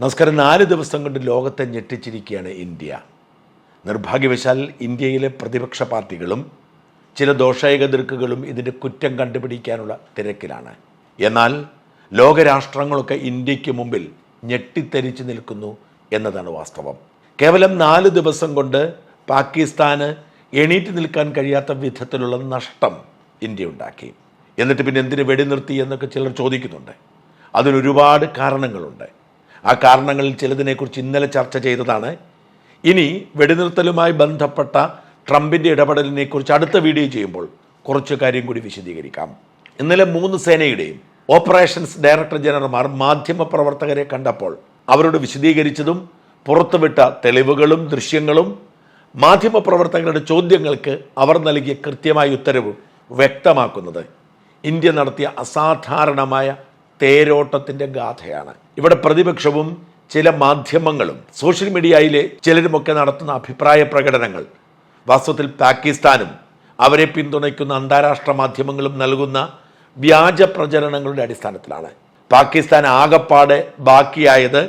നമസ്കാരം. നാല് ദിവസം കൊണ്ട് ലോകത്തെ ഞെട്ടിച്ചിരിക്കുകയാണ് ഇന്ത്യ. നിർഭാഗ്യവശാൽ ഇന്ത്യയിലെ പ്രതിപക്ഷ പാർട്ടികളും ചില ദോഷൈകതിർക്കുകളും ഇതിന്റെ കുറ്റം കണ്ടുപിടിക്കാനുള്ള തിരക്കിലാണ്. എന്നാൽ ലോകരാഷ്ട്രങ്ങളൊക്കെ ഇന്ത്യയ്ക്ക് മുമ്പിൽ ഞെട്ടിത്തരിച്ചു നിൽക്കുന്നു എന്നതാണ് വാസ്തവം. കേവലം നാല് ദിവസം കൊണ്ട് പാകിസ്ഥാന് എണീറ്റ് നിൽക്കാൻ കഴിയാത്ത വിധത്തിലുള്ള നഷ്ടം ഇന്ത്യ ഉണ്ടാക്കി. എന്നിട്ട് പിന്നെ എന്തിനു വെടിനിർത്തി എന്നൊക്കെ ചിലർ ചോദിക്കുന്നുണ്ട്. അതിനൊരുപാട് കാരണങ്ങളുണ്ട്. ആ കാരണങ്ങളിൽ ചിലതിനെക്കുറിച്ച് ഇന്നലെ ചർച്ച ചെയ്തതാണ്. ഇനി വെടിനിർത്തലുമായി ബന്ധപ്പെട്ട ട്രംപിന്റെ ഇടപെടലിനെക്കുറിച്ച് അടുത്ത വീഡിയോ ചെയ്യുമ്പോൾ കുറച്ച് കാര്യം കൂടി വിശദീകരിക്കാം. ഇന്നലെ മൂന്ന് സേനയുടെയും ഓപ്പറേഷൻസ് ഡയറക്ടർ ജനറൽമാർ മാധ്യമപ്രവർത്തകരെ കണ്ടപ്പോൾ അവരോട് വിശദീകരിച്ചതും പുറത്തുവിട്ട തെളിവുകളും ദൃശ്യങ്ങളും മാധ്യമപ്രവർത്തകരുടെ ചോദ്യങ്ങൾക്ക് അവർ നൽകിയ കൃത്യമായ ഉത്തരവും വ്യക്തമാക്കുന്നത്. ഇന്ത്യ നടത്തിയ അസാധാരണമായ തേരോട്ടത്തിന്റെ ഗാഥയാണ്. ഇവിടെ പ്രതിപക്ഷവും ചില മാധ്യമങ്ങളും സോഷ്യൽ മീഡിയയിലെ ചിലരുമൊക്കെ നടത്തുന്ന അഭിപ്രായ പ്രകടനങ്ങൾ വാസ്തവത്തിൽ പാകിസ്ഥാനും അവരെ പിന്തുണയ്ക്കുന്ന അന്താരാഷ്ട്ര മാധ്യമങ്ങളും നൽകുന്ന വ്യാജ പ്രചരണങ്ങളുടെ അടിസ്ഥാനത്തിലാണ്. പാകിസ്ഥാൻ ആകപ്പാടെ ബാക്കിയായത്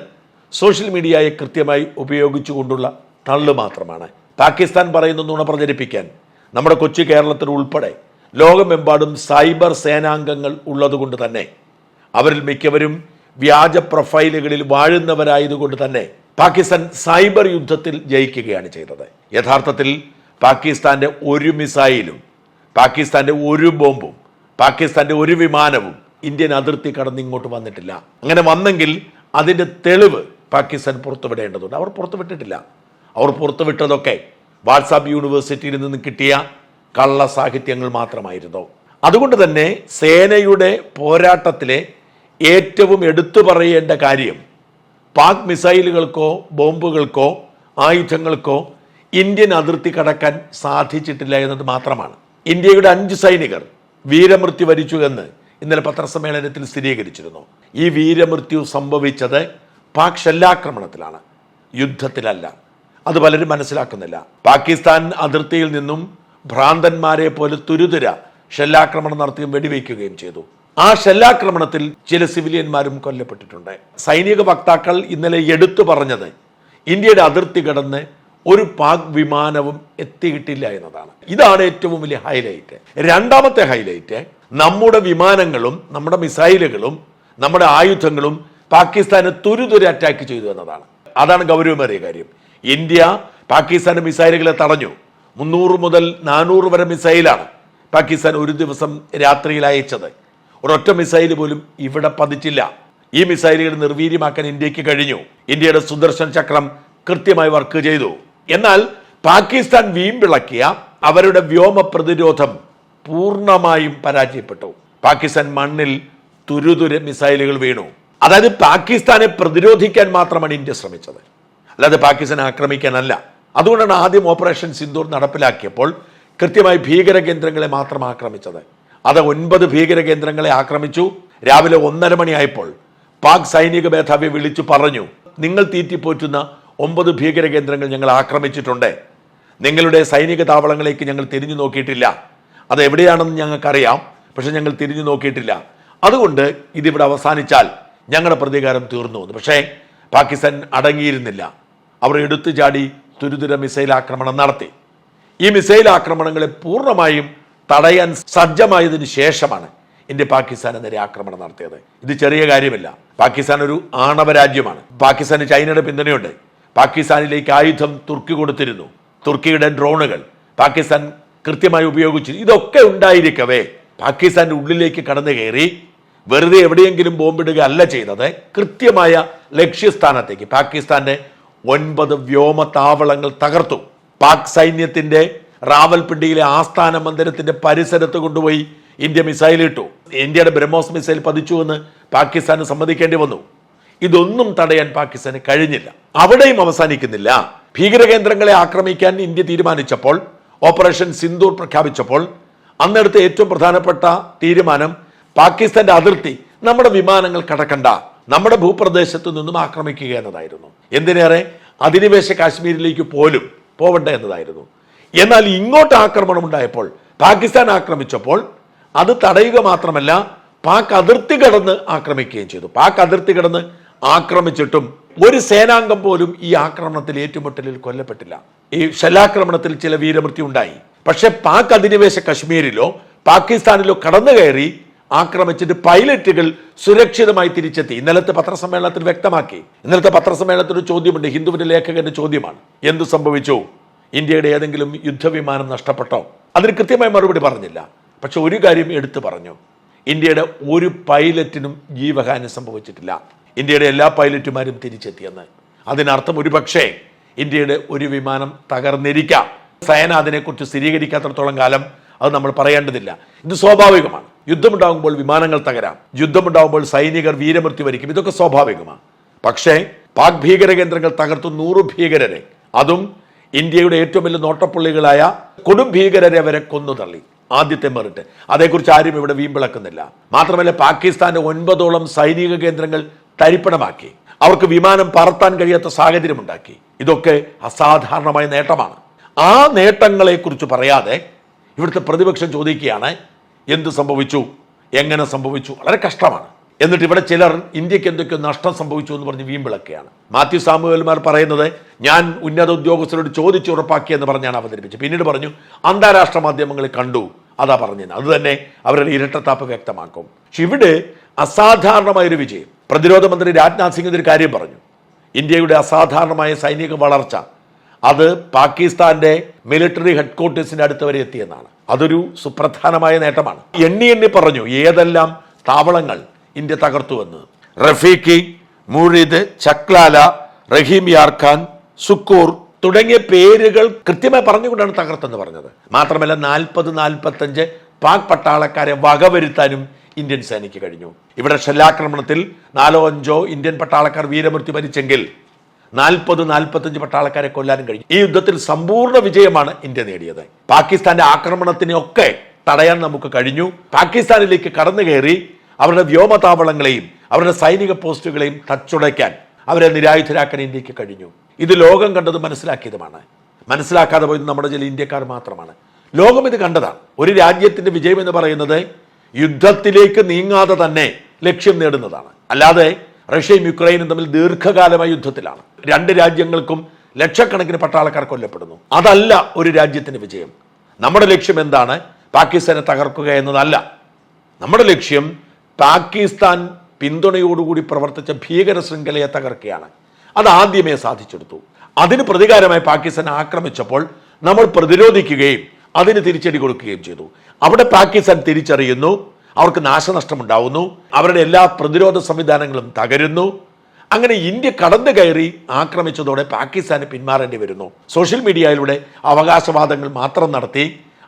സോഷ്യൽ മീഡിയയെ കൃത്യമായി ഉപയോഗിച്ചുകൊണ്ടുള്ള തള്ളു മാത്രമാണ്. പാകിസ്ഥാൻ പറയുന്ന നുണ പ്രചരിപ്പിക്കാൻ നമ്മുടെ കൊച്ചു കേരളത്തിൽ ഉൾപ്പെടെ ലോകമെമ്പാടും സൈബർ സേനാംഗങ്ങൾ ഉള്ളതുകൊണ്ട് തന്നെ അവരിൽ മിക്കവരും വ്യാജ പ്രൊഫൈലുകളിൽ വാഴുന്നവരായതുകൊണ്ട് തന്നെ പാകിസ്ഥാൻ സൈബർ യുദ്ധത്തിൽ ജയിക്കുകയാണ് ചെയ്തത്. യഥാർത്ഥത്തിൽ പാകിസ്ഥാന്റെ ഒരു മിസൈലും പാകിസ്ഥാന്റെ ഒരു ബോംബും പാകിസ്ഥാന്റെ ഒരു വിമാനവും ഇന്ത്യൻ അതിർത്തി കടന്ന് ഇങ്ങോട്ട് വന്നിട്ടില്ല. അങ്ങനെ വന്നെങ്കിൽ അതിന്റെ തെളിവ് പാകിസ്ഥാൻ പുറത്തുവിടേണ്ടതുണ്ട്. അവർ പുറത്തുവിട്ടിട്ടില്ല. അവർ പുറത്തുവിട്ടതൊക്കെ വാട്സാപ്പ് യൂണിവേഴ്സിറ്റിയിൽ നിന്ന് കിട്ടിയ കള്ള സാഹിത്യങ്ങൾ മാത്രമായിരുന്നു. അതുകൊണ്ട് തന്നെ സേനയുടെ പോരാട്ടത്തിലെ ഏറ്റവും എടുത്തു പറയേണ്ട കാര്യം പാക് മിസൈലുകൾക്കോ ബോംബുകൾക്കോ ആയുധങ്ങൾക്കോ ഇന്ത്യൻ അതിർത്തി കടക്കാൻ സാധിച്ചിട്ടില്ല എന്നത് മാത്രമാണ്. ഇന്ത്യയുടെ അഞ്ച് സൈനികർ വീരമൃത്യു വരിച്ചു എന്ന് ഇന്നലെ പത്രസമ്മേളനത്തിൽ സ്ഥിരീകരിച്ചിരുന്നു. ഈ വീരമൃത്യു സംഭവിച്ചത് പാക് ഷെല്ലാക്രമണത്തിലാണ്. യുദ്ധത്തിലല്ല. അത് പലരും മനസ്സിലാക്കുന്നില്ല. പാകിസ്ഥാൻ അതിർത്തിയിൽ നിന്നും ഭ്രാന്തന്മാരെ പോലെ തുരുതുര ഷെല്ലാക്രമണം നടത്തുകയും വെടിവെക്കുകയും ചെയ്തു. ആ ഷെല്ലാക്രമണത്തിൽ ചില സിവിലിയന്മാരും കൊല്ലപ്പെട്ടിട്ടുണ്ട്. സൈനിക വക്താക്കൾ ഇന്നലെ എടുത്തു പറഞ്ഞത് ഇന്ത്യയുടെ അതിർത്തി കടന്ന് ഒരു പാക് വിമാനവും എത്തിയിട്ടില്ല എന്നതാണ്. ഇതാണ് ഏറ്റവും വലിയ ഹൈലൈറ്റ് രണ്ടാമത്തെ ഹൈലൈറ്റ് നമ്മുടെ വിമാനങ്ങളും നമ്മുടെ മിസൈലുകളും നമ്മുടെ ആയുധങ്ങളും പാകിസ്ഥാനെ തുരുതുര അറ്റാക്ക് ചെയ്തു എന്നതാണ്. അതാണ് ഗൗരവമേറിയ കാര്യം. ഇന്ത്യ പാകിസ്ഥാന്റെ മിസൈലുകളെ തടഞ്ഞു. മുന്നൂറ് മുതൽ നാനൂറ് വരെ മിസൈലാണ് പാകിസ്ഥാൻ ഒരു ദിവസം രാത്രിയിൽ അയച്ചത്. ഒരൊറ്റ മിസൈൽ പോലും ഇവിടെ പതിച്ചില്ല. ഈ മിസൈലുകൾ നിർവീര്യമാക്കാൻ ഇന്ത്യയ്ക്ക് കഴിഞ്ഞു. ഇന്ത്യയുടെ സുദർശൻ ചക്രം കൃത്യമായി വർക്ക് ചെയ്തു. എന്നാൽ പാകിസ്ഥാൻ വീമ്പിളക്കിയ അവരുടെ വ്യോമ പ്രതിരോധം പൂർണമായും പരാജയപ്പെട്ടു. പാകിസ്ഥാൻ മണ്ണിൽ തുരുതുര മിസൈലുകൾ വീണു. അതായത് പാകിസ്ഥാനെ പ്രതിരോധിക്കാൻ മാത്രമാണ് ഇന്ത്യ ശ്രമിച്ചത്. അല്ലാതെ പാകിസ്ഥാനെ ആക്രമിക്കാനല്ല. അതുകൊണ്ടാണ് ആദ്യം ഓപ്പറേഷൻ സിന്ദൂർ നടപ്പിലാക്കിയപ്പോൾ കൃത്യമായി ഭീകര കേന്ദ്രങ്ങളെ മാത്രം ആക്രമിച്ചത്. അത് ഒൻപത് ഭീകര കേന്ദ്രങ്ങളെ ആക്രമിച്ചു. രാവിലെ ഒന്നര മണിയായപ്പോൾ പാക് സൈനിക മേധാവി വിളിച്ചു പറഞ്ഞു നിങ്ങൾ തീറ്റിപ്പോറ്റുന്ന ഒമ്പത് ഭീകര കേന്ദ്രങ്ങൾ ഞങ്ങൾ ആക്രമിച്ചിട്ടുണ്ട്. നിങ്ങളുടെ സൈനിക താവളങ്ങളിലേക്ക് ഞങ്ങൾ തിരിഞ്ഞു നോക്കിയിട്ടില്ല. അത് എവിടെയാണെന്ന് ഞങ്ങൾക്കറിയാം പക്ഷെ ഞങ്ങൾ തിരിഞ്ഞു നോക്കിയിട്ടില്ല. അതുകൊണ്ട് ഇതിവിടെ അവസാനിച്ചാൽ ഞങ്ങളുടെ പ്രതികാരം തീർന്നു പക്ഷേ പാകിസ്ഥാൻ അടങ്ങിയിരുന്നില്ല. അവർ എടുത്തു ചാടി തുരുതുര മിസൈൽ ആക്രമണം നടത്തി. ഈ മിസൈൽ ആക്രമണങ്ങളെ പൂർണമായും തടയാൻ സജ്ജമായതിനു ശേഷമാണ് ഇന്ത്യ പാകിസ്ഥാന് ആക്രമണം നടത്തിയത്. ഇത് ചെറിയ കാര്യമല്ല. പാകിസ്ഥാൻ ഒരു ആണവ രാജ്യമാണ്. പാകിസ്ഥാന് ചൈനയുടെ പിന്തുണയുണ്ട്. പാകിസ്ഥാനിലേക്ക് ആയുധം തുർക്കി കൊടുത്തിരുന്നു. തുർക്കിയുടെ ഡ്രോണുകൾ പാകിസ്ഥാൻ കൃത്യമായി ഉപയോഗിച്ചു ഇതൊക്കെ ഉണ്ടായിരിക്കവേ. പാകിസ്ഥാന്റെ ഉള്ളിലേക്ക് കടന്നു കയറി വെറുതെ എവിടെയെങ്കിലും ബോംബിടുക അല്ല ചെയ്തത്. കൃത്യമായ ലക്ഷ്യസ്ഥാനത്തേക്ക് പാകിസ്ഥാന്റെ ഒൻപത് വ്യോമ താവളങ്ങൾ തകർത്തു. പാക് സൈന്യത്തിന്റെ റാവൽപിണ്ടിയിലെ ആസ്ഥാന മന്ദിരത്തിന്റെ പരിസരത്ത് കൊണ്ടുപോയി ഇന്ത്യ മിസൈലിട്ടു ഇന്ത്യയുടെ ബ്രഹ്മോസ് മിസൈൽ പതിച്ചു എന്ന് പാകിസ്ഥാന് സമ്മതിക്കേണ്ടി വന്നു. ഇതൊന്നും തടയാൻ പാകിസ്ഥാന് കഴിഞ്ഞില്ല. അവിടെയും അവസാനിക്കുന്നില്ല. ഭീകരകേന്ദ്രങ്ങളെ ആക്രമിക്കാൻ ഇന്ത്യ തീരുമാനിച്ചപ്പോൾ ഓപ്പറേഷൻ സിന്ദൂർ പ്രഖ്യാപിച്ചപ്പോൾ അന്നെടുത്ത ഏറ്റവും പ്രധാനപ്പെട്ട തീരുമാനം പാകിസ്ഥാന്റെ അതിർത്തി നമ്മുടെ വിമാനങ്ങൾ കടക്കണ്ട നമ്മുടെ ഭൂപ്രദേശത്തു നിന്നും ആക്രമിക്കുക എന്നതായിരുന്നു. എന്തിനേറെ? അധിനിവേശ കാശ്മീരിലേക്ക് പോലും പോവണ്ട എന്നതായിരുന്നു. എന്നാൽ ഇങ്ങോട്ട് ആക്രമണം ഉണ്ടായപ്പോൾ പാകിസ്ഥാൻ ആക്രമിച്ചപ്പോൾ അത് തടയുക മാത്രമല്ല പാക് അതിർത്തി കടന്ന് ആക്രമിക്കുകയും ചെയ്തു. പാക് അതിർത്തി കടന്ന് ആക്രമിച്ചിട്ടും ഒരു സേനാംഗം പോലും ഈ ആക്രമണത്തിൽ ഏറ്റുമുട്ടലിൽ കൊല്ലപ്പെട്ടില്ല. ഈ ഷെല്ലാക്രമണത്തിൽ ചില വീരമൃത്യു ഉണ്ടായി. പക്ഷെ പാക് അധിനിവേശ കശ്മീരിലോ പാകിസ്ഥാനിലോ കടന്നു കയറി ആക്രമിച്ചിട്ട് പൈലറ്റുകൾ സുരക്ഷിതമായി തിരിച്ചെത്തി. ഇന്നലത്തെ പത്രസമ്മേളനത്തിൽ വ്യക്തമാക്കി. ഇന്നലത്തെ പത്രസമ്മേളനത്തിൽ ഒരു ചോദ്യമുണ്ട്. ഹിന്ദുവിന്റെ ലേഖകന്റെ ചോദ്യമാണ്. എന്തു സംഭവിച്ചു? ഇന്ത്യയുടെ ഏതെങ്കിലും യുദ്ധവിമാനം നഷ്ടപ്പെട്ടോ? അതിന് കൃത്യമായ മറുപടി പറഞ്ഞില്ല. പക്ഷെ ഒരു കാര്യം എടുത്തു പറഞ്ഞു. ഇന്ത്യയുടെ ഒരു പൈലറ്റിനും ജീവഹാനി സംഭവിച്ചിട്ടില്ല. ഇന്ത്യയുടെ എല്ലാ പൈലറ്റുമാരും തിരിച്ചെത്തിയെന്ന്. അതിനർത്ഥം ഒരു പക്ഷേ ഇന്ത്യയുടെ ഒരു വിമാനം തകർന്നിരിക്കാം. സേന അതിനെക്കുറിച്ച് സ്ഥിരീകരിക്കാത്തടത്തോളം കാലം അത് നമ്മൾ പറയേണ്ടതില്ല. ഇത് സ്വാഭാവികമാണ്. യുദ്ധമുണ്ടാകുമ്പോൾ വിമാനങ്ങൾ തകരാം. യുദ്ധമുണ്ടാകുമ്പോൾ സൈനികർ വീരമൃത്യു വരിക്കും. ഇതൊക്കെ സ്വാഭാവികമാണ്. പക്ഷേ പാക് ഭീകര കേന്ദ്രങ്ങൾ തകർത്തു നൂറ് ഭീകരരെ. അതും ഇന്ത്യയുടെ ഏറ്റവും വലിയ നോട്ടപ്പുള്ളികളായ കൊടും ഭീകരരെ വരെ കൊന്നു തള്ളി. ആദ്യത്തെ മെറിറ്റ്. അതേക്കുറിച്ച് ആരും ഇവിടെ വീമ്പിളക്കുന്നില്ല മാത്രമല്ല പാകിസ്ഥാന്റെ ഒൻപതോളം സൈനിക കേന്ദ്രങ്ങൾ തരിപ്പണമാക്കി. അവർക്ക് വിമാനം പറത്താൻ കഴിയാത്ത സാഹചര്യമുണ്ടാക്കി. ഇതൊക്കെ അസാധാരണമായ നേട്ടമാണ്. ആ നേട്ടങ്ങളെക്കുറിച്ച് പറയാതെ ഇവിടുത്തെ പ്രതിപക്ഷം ചോദിക്കുകയാണ് എന്ത് സംഭവിച്ചു? എങ്ങനെ സംഭവിച്ചു? വളരെ കഷ്ടമാണ്. എന്നിട്ട് ഇവിടെ ചിലർ ഇന്ത്യയ്ക്ക് എന്തൊക്കെയോ നഷ്ടം സംഭവിച്ചു എന്ന് പറഞ്ഞ് വീമ്പിളക്കുകയാണ്. മാത്യു സാമുവൽമാർ പറയുന്നത് ഞാൻ ഉന്നത ഉദ്യോഗസ്ഥരോട് ചോദിച്ച് ഉറപ്പാക്കിയെന്ന് പറഞ്ഞാണ് അവതരിപ്പിച്ചത്. പിന്നീട് പറഞ്ഞു അന്താരാഷ്ട്ര മാധ്യമങ്ങൾ കണ്ടു. അതാ പറഞ്ഞത്. അത് തന്നെ അവരുടെ ഇരട്ടത്താപ്പ് വ്യക്തമാക്കും. പക്ഷെ ഇവിടെ അസാധാരണമായൊരു വിജയം. പ്രതിരോധ മന്ത്രി രാജ്നാഥ് സിംഗ് ഒരു കാര്യം പറഞ്ഞു. ഇന്ത്യയുടെ അസാധാരണമായ സൈനിക വളർച്ച അത് പാകിസ്ഥാന്റെ മിലിറ്ററി ഹെഡ്ക്വാർട്ടേഴ്സിന്റെ അടുത്ത് വരെ എത്തിയെന്നാണ്. അതൊരു സുപ്രധാനമായ നേട്ടമാണ്. എണ്ണി എണ്ണി പറഞ്ഞു ഏതെല്ലാം താവളങ്ങൾ ഇന്ത്യ തകർത്തു വന്നത് റഫീഖി മുഴിദ് ചക്ലാല റഹീം യാർഖാൻ സുക്കൂർ തുടങ്ങിയ പേരുകൾ കൃത്യമായി പറഞ്ഞുകൊണ്ടാണ് തകർത്തെന്ന് പറഞ്ഞത്. മാത്രമല്ല നാൽപ്പത് നാൽപ്പത്തഞ്ച് പാക് പട്ടാളക്കാരെ വകവരുത്താനും ഇന്ത്യൻ സേനയ്ക്ക് കഴിഞ്ഞു. ഇവിടെ ഷെല്ലാക്രമണത്തിൽ നാലോ അഞ്ചോ ഇന്ത്യൻ പട്ടാളക്കാർ വീരമൃത്യു വരിച്ചെങ്കിൽ നാൽപ്പത് നാൽപ്പത്തഞ്ച് പട്ടാളക്കാരെ കൊല്ലാനും കഴിഞ്ഞു. ഈ യുദ്ധത്തിൽ സമ്പൂർണ വിജയമാണ് ഇന്ത്യ നേടിയത്. പാകിസ്ഥാന്റെ ആക്രമണത്തിനെയൊക്കെ തടയാൻ നമുക്ക് കഴിഞ്ഞു. പാകിസ്ഥാനിലേക്ക് കടന്നു കയറി അവരുടെ വ്യോമതാവളങ്ങളെയും അവരുടെ സൈനിക പോസ്റ്റുകളെയും തച്ചുടയ്ക്കാൻ അവരെ നിരായുധരാക്കാൻ ഇന്ത്യയ്ക്ക് കഴിഞ്ഞു. ഇത് ലോകം കണ്ടത് മനസ്സിലാക്കിയതുമാണ്. മനസ്സിലാക്കാതെ പോയത് നമ്മുടെ ചില ഇന്ത്യക്കാർ മാത്രമാണ്. ലോകം ഇത് കണ്ടതാണ്. ഒരു രാജ്യത്തിന്റെ വിജയം എന്ന് പറയുന്നത് യുദ്ധത്തിലേക്ക് നീങ്ങാതെ തന്നെ ലക്ഷ്യം നേടുന്നതാണ്. അല്ലാതെ റഷ്യയും യുക്രൈനും തമ്മിൽ ദീർഘകാലമായ യുദ്ധത്തിലാണ്. രണ്ട് രാജ്യങ്ങൾക്കും ലക്ഷക്കണക്കിന് പട്ടാളക്കാർ കൊല്ലപ്പെടുന്നു. അതല്ല ഒരു രാജ്യത്തിന്റെ വിജയം. നമ്മുടെ ലക്ഷ്യം എന്താണ്? പാകിസ്ഥാനെ തകർക്കുക എന്നതല്ല. നമ്മുടെ ലക്ഷ്യം പാകിസ്ഥാൻ പിന്തുണയോടുകൂടി പ്രവർത്തിച്ച ഭീകര ശൃംഖലയെ തകർക്കുകയാണ്. അത് ആദ്യമേ സാധിച്ചെടുത്തു. അതിന് പ്രതികാരമായി പാകിസ്ഥാൻ ആക്രമിച്ചപ്പോൾ നമ്മൾ പ്രതിരോധിക്കുകയും അതിന് തിരിച്ചടി കൊടുക്കുകയും ചെയ്തു. അവിടെ പാകിസ്ഥാൻ തിരിച്ചറിയുന്നു. അവർക്ക് നാശനഷ്ടമുണ്ടാവുന്നു. അവരുടെ എല്ലാ പ്രതിരോധ സംവിധാനങ്ങളും തകരുന്നു. അങ്ങനെ ഇന്ത്യ കടന്നു കയറി ആക്രമിച്ചതോടെ പാകിസ്ഥാന് പിന്മാറേണ്ടി വരുന്നു. സോഷ്യൽ മീഡിയയിലൂടെ അവകാശവാദങ്ങൾ മാത്രം നടത്തി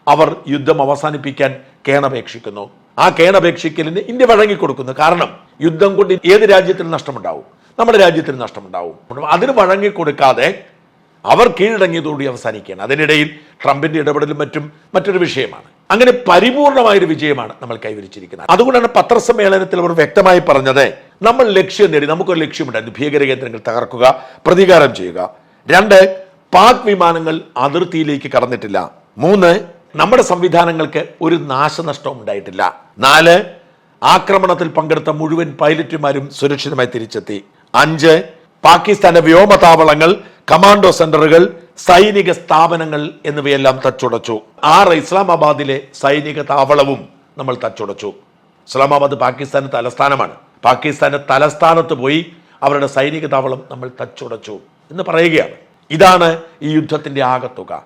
അവർ യുദ്ധം അവസാനിപ്പിക്കാൻ കേണപേക്ഷിക്കുന്നു. ആ കേണപേക്ഷിക്കലിന് ഇന്ത്യ വഴങ്ങിക്കൊടുക്കുന്നു. കാരണം യുദ്ധം കൊണ്ട് ഏത് രാജ്യത്തിന് നഷ്ടമുണ്ടാവും. നമ്മുടെ രാജ്യത്തിന് നഷ്ടമുണ്ടാവും. അതിന് വഴങ്ങിക്കൊടുക്കാതെ അവർ കീഴടങ്ങിയതോടുകൂടി അവസാനിക്കുകയാണ്. അതിനിടയിൽ ട്രംപിന്റെ ഇടപെടലും മറ്റും മറ്റൊരു വിഷയമാണ്. അങ്ങനെ പരിപൂർണമായൊരു വിജയമാണ് നമ്മൾ കൈവരിച്ചിരിക്കുന്നത്. അതുകൊണ്ടാണ് പത്രസമ്മേളനത്തിൽ അവർ വ്യക്തമായി പറഞ്ഞത് നമ്മൾ ലക്ഷ്യം നേടി നമുക്കൊരു ലക്ഷ്യമുണ്ടായിരുന്നു ഭീകര കേന്ദ്രങ്ങൾ തകർക്കുക പ്രതികാരം ചെയ്യുക. രണ്ട് പാക് വിമാനങ്ങൾ അതിർത്തിയിലേക്ക് കടന്നിട്ടില്ല. മൂന്ന് നമ്മുടെ സംവിധാനങ്ങൾക്ക് ഒരു നാശനഷ്ടവും ഉണ്ടായിട്ടില്ല. നാല് ആക്രമണത്തിൽ പങ്കെടുത്ത മുഴുവൻ പൈലറ്റുമാരും സുരക്ഷിതമായി തിരിച്ചെത്തി. അഞ്ച് പാകിസ്ഥാന്റെ വ്യോമതാവളങ്ങൾ കമാൻഡോ സെന്ററുകൾ സൈനിക സ്ഥാപനങ്ങൾ എന്നിവയെല്ലാം തച്ചുടച്ചു. ആറ് ഇസ്ലാമാബാദിലെ സൈനിക താവളവും നമ്മൾ തച്ചുടച്ചു. ഇസ്ലാമാബാദ് പാകിസ്ഥാന്റെ തലസ്ഥാനമാണ്. പാകിസ്ഥാന്റെ തലസ്ഥാനത്ത് പോയി അവരുടെ സൈനിക താവളം നമ്മൾ തച്ചുടച്ചു എന്ന് പറയുകയാണ്. ഇതാണ് ഈ യുദ്ധത്തിന്റെ ആകത്തുക.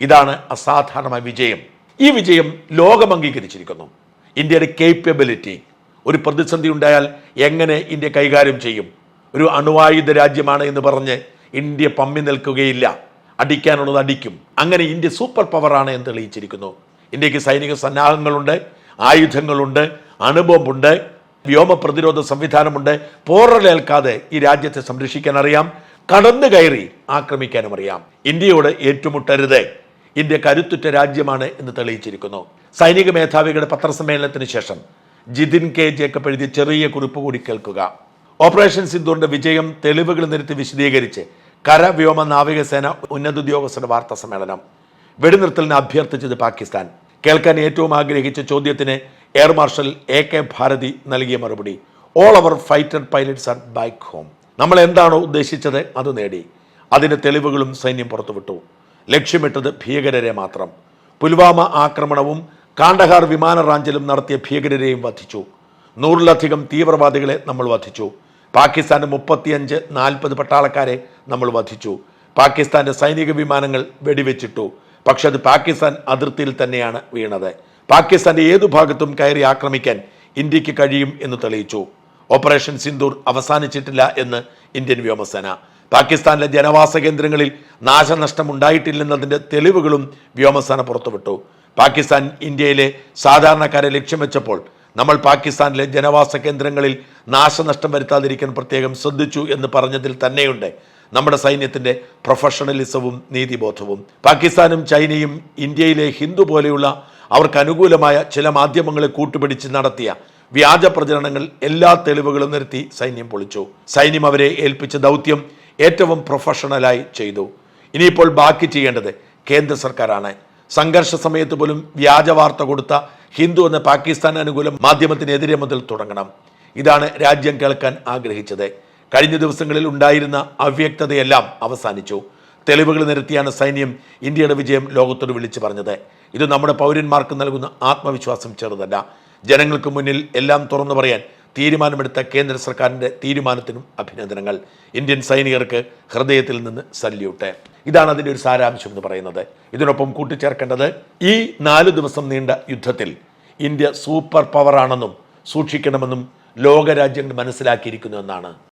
ഇതാണ് അസാധാരണമായ വിജയം. ഈ വിജയം ലോകം അംഗീകരിച്ചിരിക്കുന്നു. ഇന്ത്യയുടെ കേപ്പബിലിറ്റി ഒരു പ്രതിസന്ധി ഉണ്ടായാൽ എങ്ങനെ ഇന്ത്യ കൈകാര്യം ചെയ്യും? ഒരു അണുവായുധ രാജ്യമാണ് എന്ന് പറഞ്ഞ് ഇന്ത്യ പമ്മി നിൽക്കുകയില്ല. അടിക്കാനുള്ളത് അടിക്കും. അങ്ങനെ ഇന്ത്യ സൂപ്പർ പവറാണ് എന്ന് തെളിയിച്ചിരിക്കുന്നു. ഇന്ത്യയ്ക്ക് സൈനിക സന്നാഹങ്ങളുണ്ട് ആയുധങ്ങളുണ്ട് അണുബോംബുണ്ട് വ്യോമ പ്രതിരോധ സംവിധാനമുണ്ട്. പോറലേൽക്കാതെ ഈ രാജ്യത്തെ സംരക്ഷിക്കാൻ അറിയാം. കടന്നു കയറി ആക്രമിക്കാനും അറിയാം. ഇന്ത്യയോട് ഏറ്റുമുട്ടരുത്. ഇന്ത്യ കരുത്തുറ്റ രാജ്യമാണ് എന്ന് തെളിയിച്ചിരിക്കുന്നു. സൈനിക മേധാവികളുടെ പത്രസമ്മേളനത്തിന് ശേഷം ജിതിൻ കെ. ജേക്കബ് എഴുതിയ ചെറിയ കുറിപ്പ് കൂടി കേൾക്കുക. ഓപ്പറേഷൻ സിന്ധുവിന്റെ വിജയം തെളിവുകൾ നിരത്തി വിശദീകരിച്ച് കര വ്യോമ നാവികസേന ഉന്നത ഉദ്യോഗസ്ഥരുടെ വാർത്താ സമ്മേളനം. വെടിനിർത്തലിന് അഭ്യർത്ഥിച്ചത് പാകിസ്ഥാൻ. കേൾക്കാൻ ഏറ്റവും ആഗ്രഹിച്ച ചോദ്യത്തിന് air marshal A K Bharti നൽകിയ മറുപടി. All our fighter pilots are back home നമ്മൾ എന്താണോ ഉദ്ദേശിച്ചത്? അത് നേടി. അതിന് തെളിവുകളും സൈന്യം പുറത്തുവിട്ടു. ലക്ഷ്യമിട്ടത് ഭീകരരെ മാത്രം. പുൽവാമ ആക്രമണവും കാണ്ടഹാർ വിമാന റാഞ്ചലും നടത്തിയ ഭീകരരെയും വധിച്ചു. നൂറിലധികം തീവ്രവാദികളെ നമ്മൾ വധിച്ചു. പാകിസ്ഥാന്റെ മുപ്പത്തിയഞ്ച് നാൽപ്പത് പട്ടാളക്കാരെ നമ്മൾ വധിച്ചു. പാകിസ്ഥാന്റെ സൈനിക വിമാനങ്ങൾ വെടിവെച്ചിട്ടു. പക്ഷെ അത് പാകിസ്ഥാൻ അതിർത്തിയിൽ തന്നെയാണ് വീണത്. പാകിസ്ഥാന്റെ ഏതു ഭാഗത്തും കയറി ആക്രമിക്കാൻ ഇന്ത്യയ്ക്ക് കഴിയും എന്ന് തെളിയിച്ചു. ഓപ്പറേഷൻ സിന്ദൂർ അവസാനിച്ചിട്ടില്ല എന്ന് ഇന്ത്യൻ വ്യോമസേന. പാകിസ്ഥാനിലെ ജനവാസ കേന്ദ്രങ്ങളിൽ നാശനഷ്ടം ഉണ്ടായിട്ടില്ലെന്നതിന്റെ തെളിവുകളും വ്യോമസേന പുറത്തുവിട്ടു. പാകിസ്ഥാൻ ഇന്ത്യയിലെ സാധാരണക്കാരെ ലക്ഷ്യം വെച്ചപ്പോൾ നമ്മൾ പാകിസ്ഥാനിലെ ജനവാസ കേന്ദ്രങ്ങളിൽ നാശനഷ്ടം വരുത്താതിരിക്കാൻ പ്രത്യേകം ശ്രദ്ധിച്ചു എന്ന് പറഞ്ഞതിൽ തന്നെയുണ്ട് നമ്മുടെ സൈന്യത്തിന്റെ പ്രൊഫഷണലിസവും നീതിബോധവും. പാകിസ്ഥാനും ചൈനയും ഇന്ത്യയിലെ ഹിന്ദു പോലെയുള്ള അവർക്ക് അനുകൂലമായ ചില മാധ്യമങ്ങളെ കൂട്ടുപിടിച്ച് നടത്തിയ വ്യാജ പ്രചരണങ്ങൾ എല്ലാ തെളിവുകളും നിർത്തി സൈന്യം പൊളിച്ചു. സൈന്യം അവരെ ഏൽപ്പിച്ച ദൗത്യം ഏറ്റവും പ്രൊഫഷണലായി ചെയ്തു. ഇനിയിപ്പോൾ ബാക്കി ചെയ്യേണ്ടത് കേന്ദ്ര സർക്കാരാണ്. സംഘർഷ സമയത്ത് പോലും വ്യാജ വാർത്ത കൊടുത്ത ഹിന്ദു എന്ന പാകിസ്ഥാൻ അനുകൂല മാധ്യമത്തിനെതിരെ മുതൽ തുടങ്ങണം. ഇതാണ് രാജ്യം കേൾക്കാൻ ആഗ്രഹിച്ചത്. കഴിഞ്ഞ ദിവസങ്ങളിൽ ഉണ്ടായിരുന്ന അവ്യക്തതയെല്ലാം അവസാനിച്ചു. തെളിവുകൾ നിരത്തിയാണ് സൈന്യം ഇന്ത്യയുടെ വിജയം ലോകത്തോട് വിളിച്ചു പറഞ്ഞത്. ഇത് നമ്മുടെ പൗരന്മാർക്ക് നൽകുന്ന ആത്മവിശ്വാസം ചെറുതല്ല. ജനങ്ങൾക്ക് മുന്നിൽ എല്ലാം തുറന്നു പറയാൻ തീരുമാനമെടുത്ത കേന്ദ്ര സർക്കാരിന്റെ തീരുമാനത്തിനും അഭിനന്ദനങ്ങൾ. ഇന്ത്യൻ സൈനികർക്ക് ഹൃദയത്തിൽ നിന്ന് സല്യൂട്ട്. ഇതാണ് അതിന്റെ ഒരു സാരാംശം എന്ന് പറയുന്നത്. ഇതിനൊപ്പം കൂട്ടിച്ചേർക്കേണ്ടത് ഈ നാല് ദിവസം നീണ്ട യുദ്ധത്തിൽ ഇന്ത്യ സൂപ്പർ പവറാണെന്നും സൂക്ഷിക്കണമെന്നും ലോകരാജ്യങ്ങൾ മനസ്സിലാക്കിയിരിക്കുന്നു എന്നാണ്.